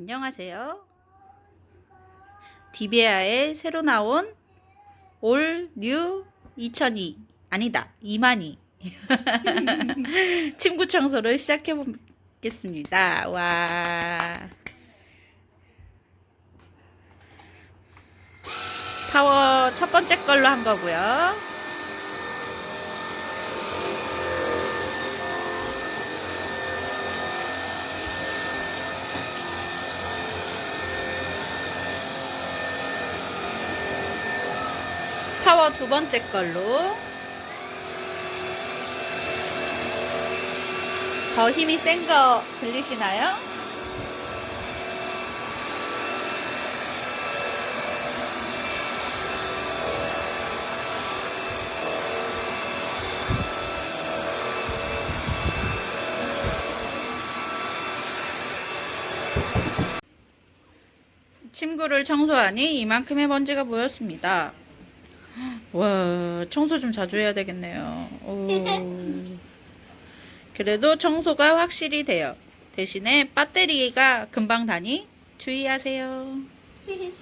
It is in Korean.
안녕하세요. 디베아의 새로 나온 올 뉴 2002 아니다 2만이 침구 청소를 시작해 보겠습니다. 와 파워 첫 번째 걸로 한 거고요. 파워 두 번째 걸로 더 힘이 센 거 들리시나요? 침구를 청소하니 이만큼의 먼지가 보였습니다. 와, 청소 좀 자주 해야 되겠네요. 오. 그래도 청소가 확실히 돼요. 대신에 배터리가 금방 다니 주의하세요.